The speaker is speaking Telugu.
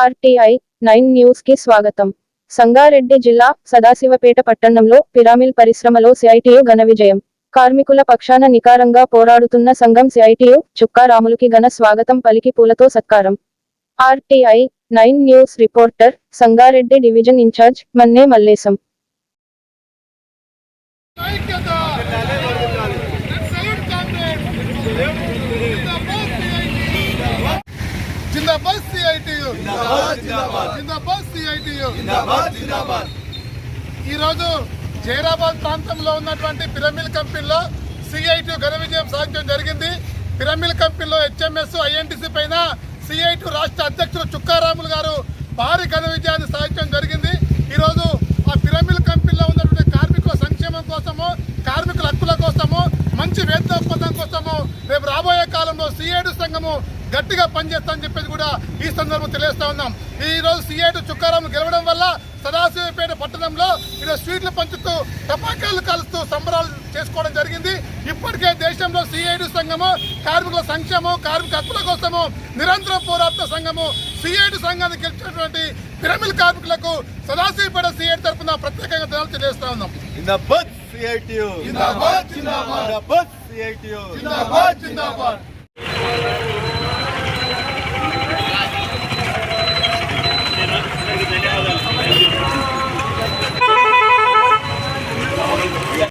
ఆర్టీఐ నైన్ న్యూస్కి స్వాగతం. సంగారెడ్డి జిల్లా సదాశివపేట పట్టణంలో పిరామిల్ పరిశ్రమలో సిఐటియు ఘన విజయం. కార్మికుల పక్షాన నికారంగా పోరాడుతున్న సంఘం సిఐటియు చుక్కారాములకి ఘన స్వాగతం పలికి పూలతో సత్కారం. RTI nine news reporter Sangareddy division incharge Manne Mallesham. జిందాబాద్ సిఐటియు జిందాబాద్ సిఐటియు ఈరోజు జైరాబాద్ ప్రాంతంలో ఉన్నటువంటి పిరమిల్ కంపెనీలో సిఐటి ఘన విజయం సాధించడం జరిగింది. పిరమిల్ కంపెనీలో హెచ్ఎంఎస్ ఐఎన్టీసీ పైన సిఐటి రాష్ట్ర అధ్యక్షులు చుక్కారాములు గారు భారీ ఘన విజయాన్ని సాధించడం జరిగింది. ఈరోజు ఆ పిరమిల్ కంపెనీలో ఉన్నటువంటి కార్మికుల సంక్షేమం కోసము కార్మికుల హక్కుల కోసము మంచి వేతన ఒప్పందం కోసము రేపు రాబోయే కాలంలో సిఐటి సంఘము గట్టిగా పనిచేస్తామని చెప్పేసి కూడా ఈ సందర్భం తెలియజేస్తా ఉన్నాం. ఈ రోజు సిఐటి చుక్కారాము గెలవడం వల్ల సదాశివపేట పట్టణంలో ఈరోజు స్వీట్లు పంచుతూ టపాకాయలు కలుస్తూ సంబరాలు చేసుకోవడం జరిగింది. ఇప్పటికే దేశంలో సిఐడి సంఘము కార్మికుల సంక్షేమం కార్మిక హక్కుల కోసము నిరంతరం పోరాడుతున్న సంఘము సిఐడి సంఘాన్ని గెలిచినటువంటి పిరమిల్ కార్మికులకు సదాశివపేట సిఐడి తరఫున ప్రత్యేకంగా ధన్యవాదాలు తెలియజేస్తా ఉన్నాం. జిందాబాద్ సిఐటియు జిందాబాద్ జిందాబాద్. జిందాబాద్ జిందాబాద్ జిందాబాద్.